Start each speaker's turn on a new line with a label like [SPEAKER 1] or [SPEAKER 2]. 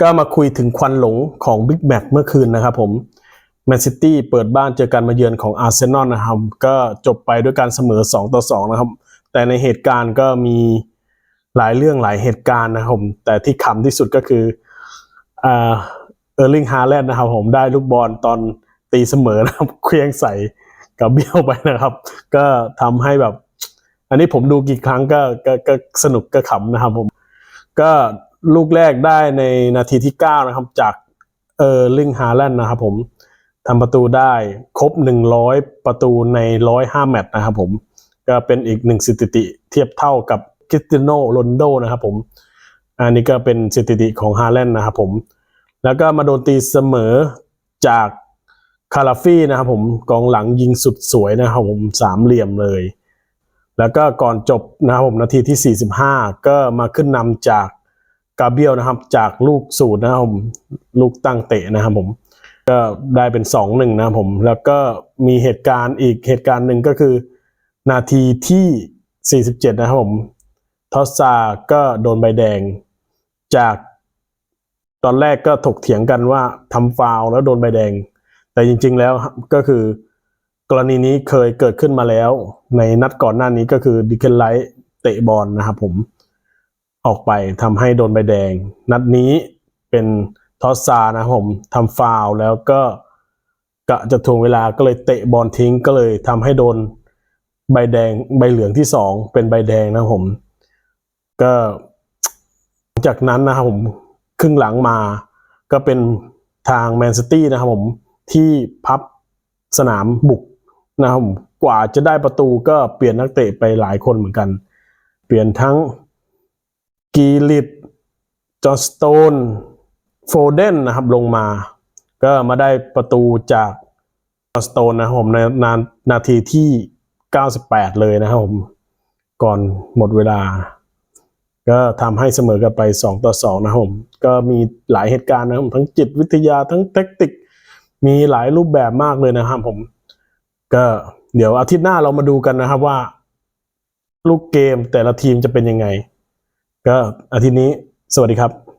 [SPEAKER 1] ก็มาคุยถึงควันหลงของบิ๊กแมตช์เมื่อคืนนะครับผมแมนซิตี้เปิดบ้านเจอการมาเยือนของอาร์เซนอลนะครับ ก็จบไปด้วยการเสมอ 2 ต่อ 2 นะครับ แต่ในเหตุการณ์ก็มีหลายเรื่องหลายเหตุการณ์นะครับผมแต่ที่ขำที่สุดก็คือเออร์ลิงฮาแลนด์นะครับผมได้ลูกบอลตอนตีเสมอนะครับเคลียงใส่กับเบี้ยวไปนะครับ ก็ทำให้แบบ อันนี้ผมดูกี่ครั้งก็ก็ก็สนุกก็ขำนะครับผม ก็ ลูกแรกได้ในนาทีที่ 9 นะครับ จากเออร์ลิงฮาแลนด์นะครับผมทำประตูได้ครบ 100 ประตูใน 105 แมตช์นะครับผมก็เป็นอีกหนึ่งสถิติเทียบเท่ากับคริสตียโนโรนโดนะครับผมอันนี้ก็เป็นสถิติของฮาแลนด์นะครับผม แล้วก็มาโดนตีเสมอจากคาราฟี่นะครับผมกองหลังยิงสุดสวยนะครับผมสามเหลี่ยมเลย แล้วก็ก่อนจบนะครับผมนาทีที่ 45 ก็มาขึ้นนำจาก กาเบียลนะครับ จากลูกสูตรนะครับผมลูกตั้งเตะนะครับผม ก็ได้เป็น2-1นะครับผม แล้วก็มีเหตุการณ์อีกเหตุการณ์หนึ่งก็คือ นาทีที่ 47 นะครับผมทอสซาก็โดนใบแดงจากตอนแรกก็ถกเถียงกันว่าทำฟาวแล้วโดนใบแดง แต่จริง ๆ แล้วก็คือกรณีนี้เคยเกิดขึ้นมาแล้ว ในนัดก่อนหน้านี้ก็คือดิเคนไลท์เตะบอลนะครับผม ออกไปทำให้โดนใบแดง นัดนี้เป็นทอสซานะผมทำฟาวแล้วก็กะจะทวงเวลาก็เลยเตะบอลทิ้งก็เลยทำให้โดนใบแดงใบเหลืองที่สองเป็นใบแดงนะผม ก็จากนั้นนะครับผมครึ่งหลังมา ก็เป็นทางแมนซิตี้นะครับผมที่พับสนามบุกนะครับผมกว่าจะได้ประตูก็เปลี่ยนนักเตะไปหลายคนเหมือนกัน เปลี่ยนทั้ง กีลิตจอสโตนโฟเดนนะครับลงมา ก็มาได้ประตูจากจอสโตนนะครับผมในนานาทีที่ 98 เลยนะครับผมก่อนหมดเวลา ก็ทำให้เสมอกันไป 2 ต่อ 2 นะครับผมก็มีหลายเหตุการณ์นะครับผมทั้งจิตวิทยาทั้งแทคติกมีหลายรูปแบบมากเลยนะครับผม ก็เดี๋ยวอาทิตย์หน้าเรามาดูกันนะครับว่า ลูกเกมแต่ละทีมจะเป็นยังไง ก็อาทิตย์นี้สวัสดีครับ